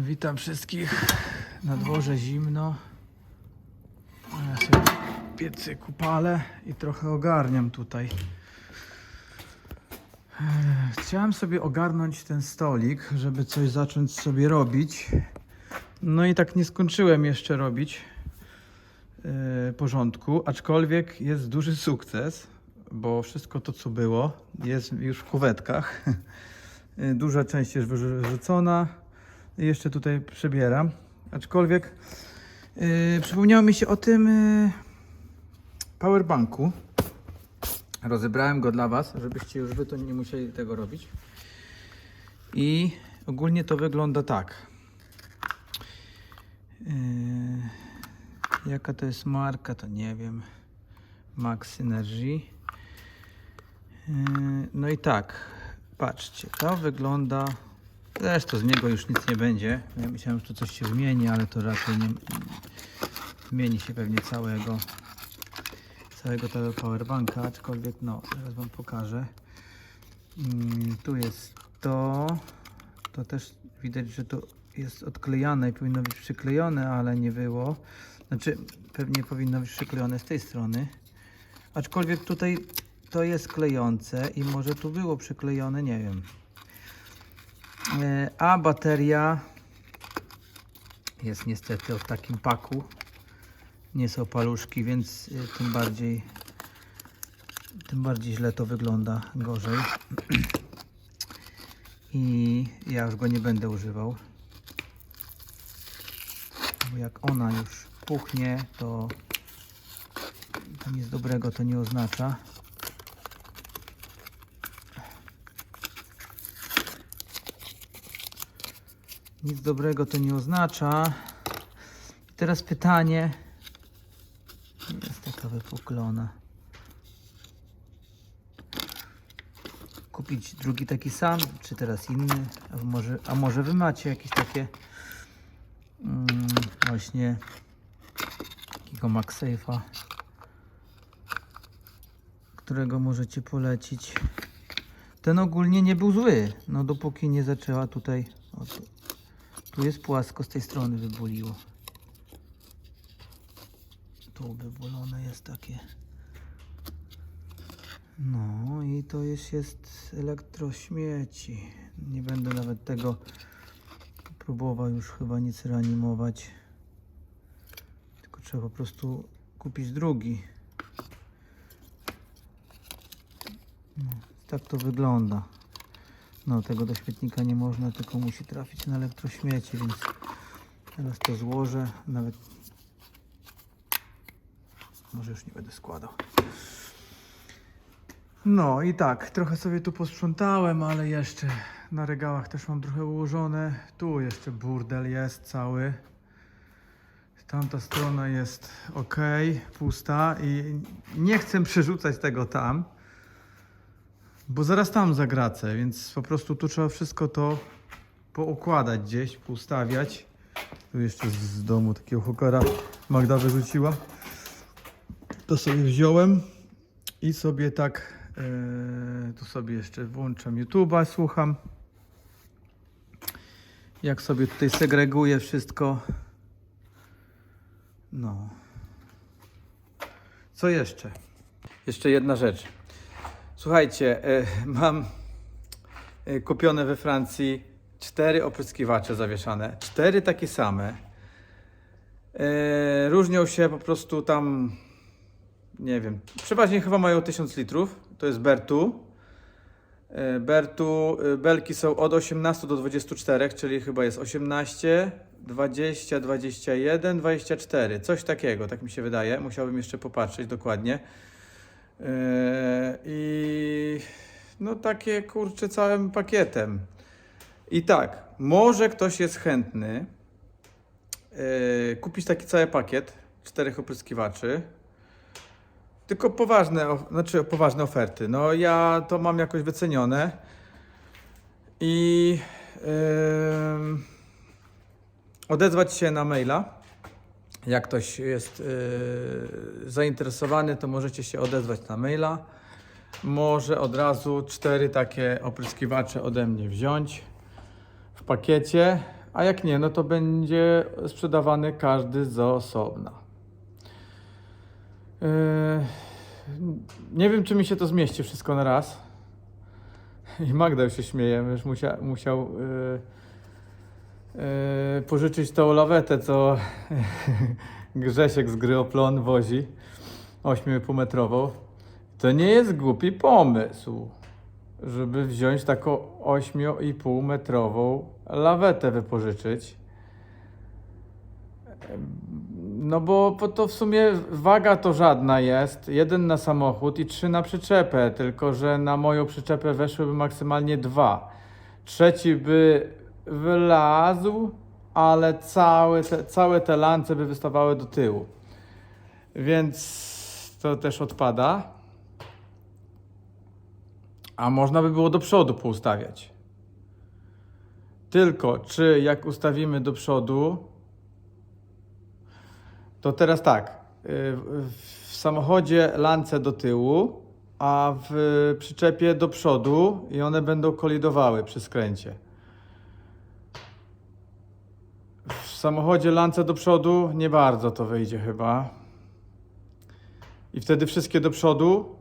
Witam wszystkich. Na dworze zimno. Ja sobie w piecyku palę i trochę ogarniam tutaj. Chciałem sobie ogarnąć ten stolik, żeby coś zacząć sobie robić. No i tak nie skończyłem jeszcze robić e, porządku, aczkolwiek jest duży sukces, bo wszystko to co było jest już w kuwetkach. E, Duża część jest wyrzucona. Jeszcze tutaj przebieram. Aczkolwiek yy, przypomniało mi się o tym yy, powerbanku. Rozebrałem go dla Was, żebyście już Wy to nie musieli tego robić. I ogólnie to wygląda tak. Yy, jaka to jest marka, to nie wiem. Max Energy. Yy, no i tak, patrzcie, to wygląda. Zresztą z niego już nic nie będzie. Ja myślałem, że tu coś się zmieni, ale to raczej nie zmieni się pewnie całego całego tego powerbanka, aczkolwiek no, zaraz wam pokażę. Mm, tu jest to. To też widać, że to jest odklejane i powinno być przyklejone, ale nie było. Znaczy, pewnie powinno być przyklejone z tej strony. Aczkolwiek tutaj to jest klejące i może tu było przyklejone, nie wiem. E, A bateria jest niestety w takim paku. Nie są paluszki, więc y, tym bardziej tym bardziej źle to wygląda gorzej. I ja już go nie będę używał. Bo jak ona już puchnie, to, to nic dobrego to nie oznacza. Nic dobrego to nie oznacza. Teraz pytanie. Jest taka wypuklona. Kupić drugi taki sam, czy teraz inny? A może, a może wy macie jakieś takie mm, właśnie takiego MagSafe'a, którego możecie polecić. Ten ogólnie nie był zły, no dopóki nie zaczęła tutaj, tu, jest płasko, z tej strony wybuliło. Tu wybulone jest takie. No i to jest, jest elektrośmieci. Nie będę nawet tego próbował już chyba nic reanimować. Tylko trzeba po prostu kupić drugi. No, tak to wygląda. No tego do śmietnika nie można, tylko musi trafić na elektrośmieci, więc teraz to złożę. Nawet może już nie będę składał. No i tak, trochę sobie tu posprzątałem, ale jeszcze na regałach też mam trochę ułożone. Tu jeszcze burdel jest cały. Tamta strona jest ok, pusta i nie chcę przerzucać tego tam, bo zaraz tam zagracę, więc po prostu tu trzeba wszystko to poukładać gdzieś, poustawiać. Tu jeszcze z domu takiego hokera Magda wyrzuciła. To sobie wziąłem i sobie tak, e, tu sobie jeszcze włączam YouTube'a, słucham. Jak sobie tutaj segreguję wszystko. No. Co jeszcze? Jeszcze jedna rzecz. Słuchajcie, e, mam e, kupione we Francji cztery opryskiwacze zawieszane. Cztery takie same. E, różnią się po prostu tam, nie wiem, przeważnie chyba mają 1000 litrów. To jest Bertu. Bertu, belki są od 18 do 24, czyli chyba jest 18, 20, 21, 24. Coś takiego, tak mi się wydaje. Musiałbym jeszcze popatrzeć dokładnie. E, I no takie kurczę całym pakietem. I tak, może ktoś jest chętny e, kupić taki cały pakiet czterech opryskiwaczy. Tylko poważne, znaczy poważne oferty. No ja to mam jakoś wycenione. I em, odezwać się na maila. Jak ktoś jest e, zainteresowany, to możecie się odezwać na maila. Może od razu cztery takie opryskiwacze ode mnie wziąć w pakiecie. a jak nie, no to będzie sprzedawany każdy z osobna. Yy, nie wiem, czy mi się to zmieści wszystko na raz. I Magda już się śmieje, już musia, musiał yy, yy, pożyczyć tą lawetę, co Grzesiek z gry Oplon wozi, 8,5 To nie jest głupi pomysł, żeby wziąć taką 8,5 metrową lawetę wypożyczyć. No bo to w sumie waga to żadna jest. Jeden na samochód i trzy na przyczepę, tylko że na moją przyczepę weszłyby maksymalnie dwa. Trzeci by wylazł, ale całe te, całe te lance by wystawały do tyłu. Więc to też odpada. A można by było do przodu poustawiać. Tylko czy jak ustawimy do przodu, to teraz tak. y, W samochodzie lance do tyłu, a w przyczepie do przodu i one będą kolidowały przy skręcie. W samochodzie lance do przodu nie bardzo to wyjdzie chyba. I wtedy wszystkie do przodu.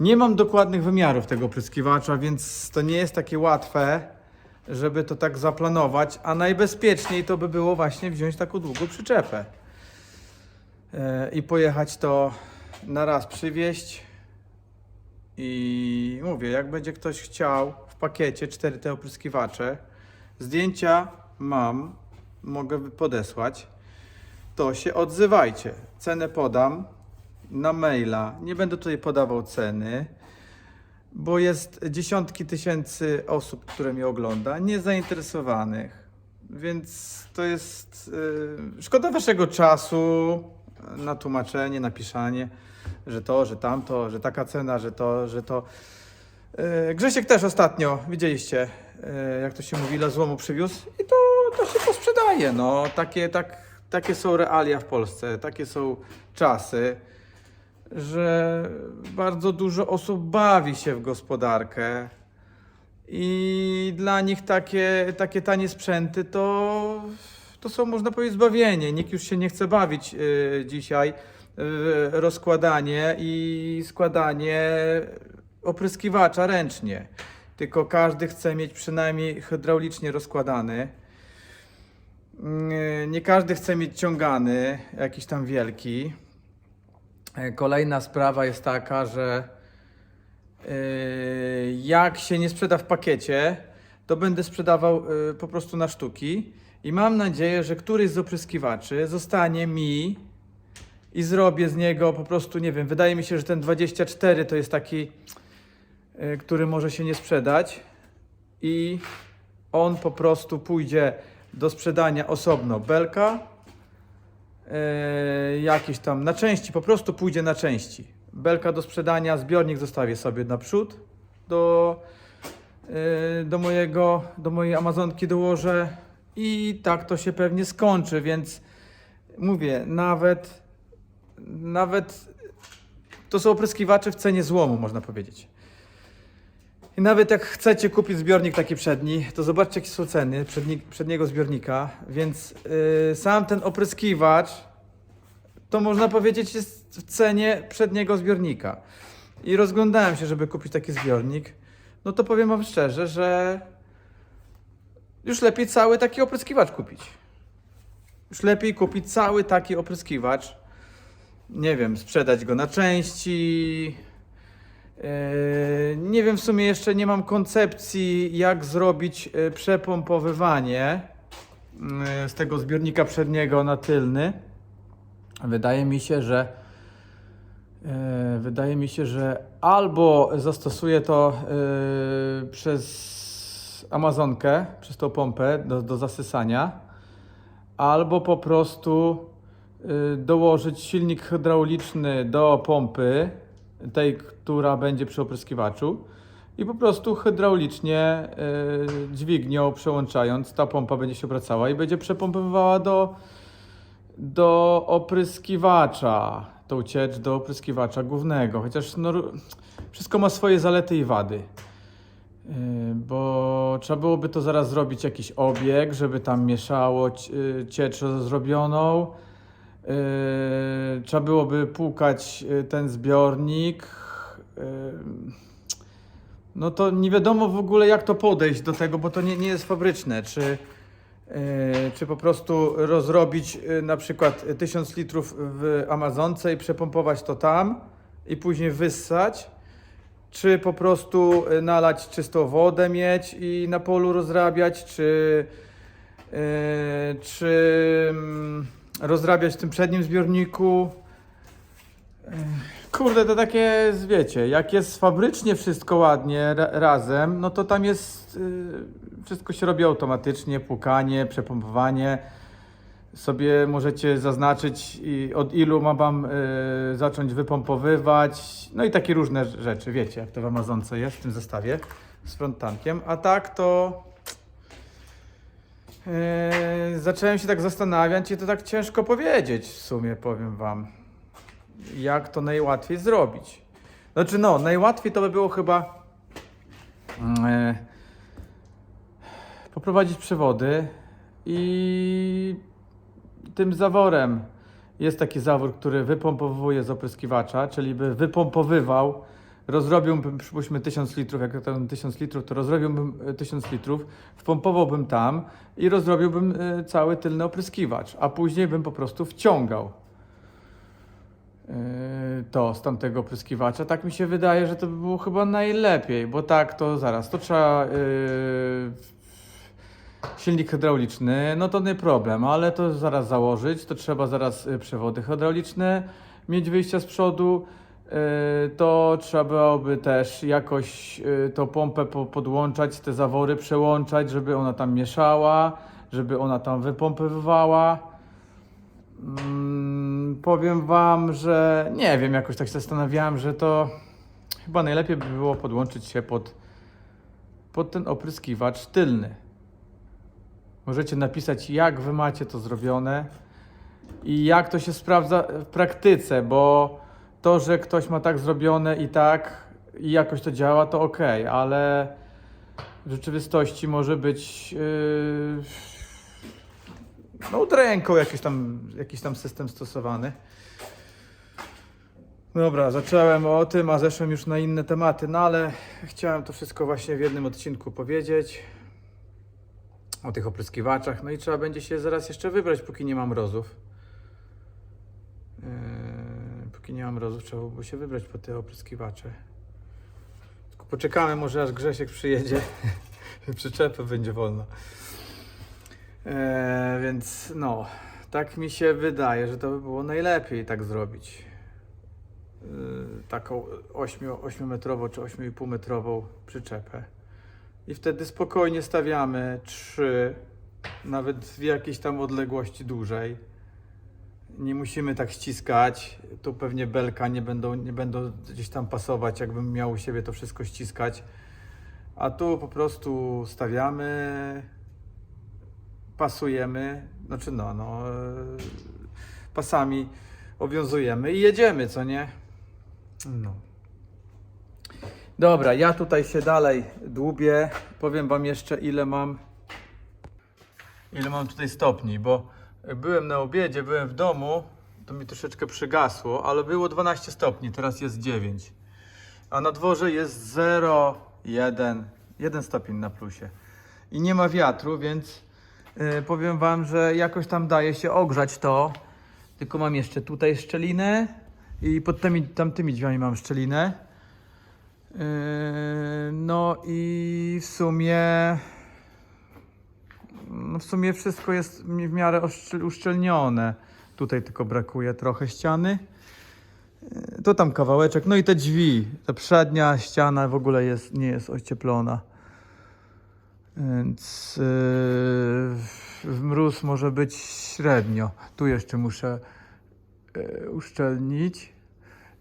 Nie mam dokładnych wymiarów tego opryskiwacza, więc to nie jest takie łatwe, żeby to tak zaplanować, a najbezpieczniej to by było właśnie wziąć taką długą przyczepę e, i pojechać to na raz przywieźć i mówię, jak będzie ktoś chciał w pakiecie cztery te opryskiwacze, zdjęcia mam, mogę podesłać, to się odzywajcie. Cenę podam na maila. Nie będę tutaj podawał ceny, bo jest dziesiątki tysięcy osób, które mnie ogląda, niezainteresowanych. Więc to jest yy, szkoda waszego czasu na tłumaczenie, napisanie, że to, że tamto, że taka cena, że to, że to. Yy, Grzesiek też ostatnio, widzieliście, yy, jak to się mówi, ile złomu przywiózł i to, to się posprzedaje. No, takie, tak, takie są realia w Polsce, takie są czasy że bardzo dużo osób bawi się w gospodarkę i dla nich takie, takie tanie sprzęty to, to są, można powiedzieć, zbawienie. Nikt już się nie chce bawić y, dzisiaj rozkładanie i składanie opryskiwacza ręcznie. Tylko każdy chce mieć przynajmniej hydraulicznie rozkładany. Y, Nie każdy chce mieć ciągany, jakiś tam wielki. E, Kolejna sprawa jest taka, że e, jak się nie sprzeda w pakiecie, to będę sprzedawał e, po prostu na sztuki i mam nadzieję, że któryś z opryskiwaczy zostanie mi i zrobię z niego po prostu, nie wiem, wydaje mi się, że ten 24 to jest taki, który może się nie sprzedać i on po prostu pójdzie do sprzedania osobno belka, e, jakiś tam na części, po prostu pójdzie na części. Belka do sprzedania, zbiornik zostawię sobie naprzód do, e, do, mojego, do mojej Amazonki dołożę i tak to się pewnie skończy, więc mówię, nawet nawet to są opryskiwacze w cenie złomu, można powiedzieć. I nawet jak chcecie kupić zbiornik taki przedni, to zobaczcie jakie są ceny przedni, przedniego zbiornika, więc yy, sam ten opryskiwacz to można powiedzieć jest w cenie przedniego zbiornika. I rozglądałem się, żeby kupić taki zbiornik, no to powiem wam szczerze, że już lepiej cały taki opryskiwacz kupić. Już lepiej kupić cały taki opryskiwacz, nie wiem, sprzedać go na części, Nie wiem, w sumie jeszcze nie mam koncepcji, jak zrobić yy, przepompowywanie yy, z tego zbiornika przedniego na tylny. Wydaje mi się, że yy, wydaje mi się, że albo zastosuję to yy, przez Amazonkę, przez tą pompę do, do zasysania, albo po prostu yy, dołożyć silnik hydrauliczny do pompy, tej, która będzie przy opryskiwaczu i po prostu hydraulicznie y, dźwignią przełączając ta pompa będzie się obracała i będzie przepompowywała do, do opryskiwacza, tą ciecz do opryskiwacza głównego, chociaż no, wszystko ma swoje zalety i wady. Yy, Bo trzeba byłoby to zaraz zrobić jakiś obieg, żeby tam mieszało yy, ciecz zrobioną. Yy, Trzeba byłoby płukać yy, ten zbiornik. Yy, No to nie wiadomo w ogóle jak to podejść do tego, bo to nie, nie jest fabryczne. Czy, yy, czy po prostu rozrobić yy, na przykład 1000 litrów w Amazonce i przepompować to tam i później wyssać, czy po prostu y, nalać czystą wodę mieć i na polu rozrabiać, czy, yy, czy mm, rozrabiać w tym przednim zbiorniku. Yy, Kurde, to takie, wiecie, jak jest fabrycznie wszystko ładnie ra razem, no to tam jest, yy, wszystko się robi automatycznie, płukanie, przepompowanie. Sobie możecie zaznaczyć, od ilu ma wam y, zacząć wypompowywać. No i takie różne rzeczy, wiecie, jak to w Amazonce jest w tym zestawie z frontankiem. A tak to y, zacząłem się tak zastanawiać i to tak ciężko powiedzieć w sumie, powiem wam, jak to najłatwiej zrobić. Znaczy no, najłatwiej to by było chyba y, poprowadzić przewody i tym zaworem jest taki zawór, który wypompowuje z opryskiwacza, czyli by wypompowywał, rozrobiłbym, przypuśćmy 1000 litrów, jak to 1000 litrów, to rozrobiłbym e, 1000 litrów, wpompowałbym tam i rozrobiłbym e, cały tylny opryskiwacz, a później bym po prostu wciągał e, to z tamtego opryskiwacza. Tak mi się wydaje, że to by było chyba najlepiej, bo tak to zaraz, to trzeba e, silnik hydrauliczny, no to nie problem, ale to zaraz założyć, to trzeba zaraz przewody hydrauliczne mieć wyjścia z przodu, to trzeba byłoby też jakoś y, tą pompę po- podłączać, te zawory przełączać, żeby ona tam mieszała, żeby ona tam wypompowywała. Mm, powiem wam, że nie wiem, jakoś tak się zastanawiałem, że to chyba najlepiej by było podłączyć się pod, pod ten opryskiwacz tylny. Możecie napisać, jak wy macie to zrobione i jak to się sprawdza w praktyce, bo to, że ktoś ma tak zrobione i tak i jakoś to działa, to ok, ale w rzeczywistości może być yy, no ręką jakiś tam, jakiś tam system stosowany. Dobra, zacząłem o tym, a zeszłem już na inne tematy, no ale chciałem to wszystko właśnie w jednym odcinku powiedzieć o tych opryskiwaczach. No i trzeba będzie się zaraz jeszcze wybrać, póki nie mam mrozów. Yy, póki nie mam mrozów, trzeba byłoby się wybrać po te opryskiwacze. Tylko poczekamy, może aż Grzesiek przyjedzie. Przyczepy będzie wolno. Yy, więc no, tak mi się wydaje, że to by było najlepiej tak zrobić. Yy, taką 8, 8-metrową czy 8,5 metrową przyczepę. I wtedy spokojnie stawiamy trzy, nawet w jakiejś tam odległości dłużej. Nie musimy tak ściskać. Tu pewnie belka nie będą, nie będą gdzieś tam pasować, jakbym miał u siebie to wszystko ściskać. A tu po prostu stawiamy, pasujemy, znaczy no, no, e, pasami owiązujemy i jedziemy, co nie? No. Dobra, ja tutaj się dalej dłubię. Powiem Wam jeszcze, ile mam. Ile mam tutaj stopni, bo byłem na obiedzie, byłem w domu, to mi troszeczkę przygasło, ale było 12 stopni, teraz jest 9. A na dworze jest 0, 1, 1 stopień na plusie. I nie ma wiatru, więc yy, powiem Wam, że jakoś tam daje się ogrzać to. Tylko mam jeszcze tutaj szczelinę i pod tymi tamtymi drzwiami mam szczelinę. Yy, No i w sumie. No w sumie wszystko jest w miarę uszczelnione. Tutaj tylko brakuje trochę ściany. Yy, To tam kawałeczek. No i te drzwi. Ta przednia ściana w ogóle jest, nie jest ocieplona. Więc yy, mróz może być średnio. Tu jeszcze muszę yy, uszczelnić.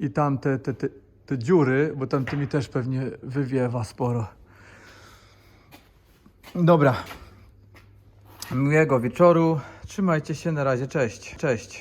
I tam te, te, te, te dziury, bo tam tymi też pewnie wywiewa sporo. Dobra. Miłego wieczoru. Trzymajcie się na razie. Cześć. Cześć.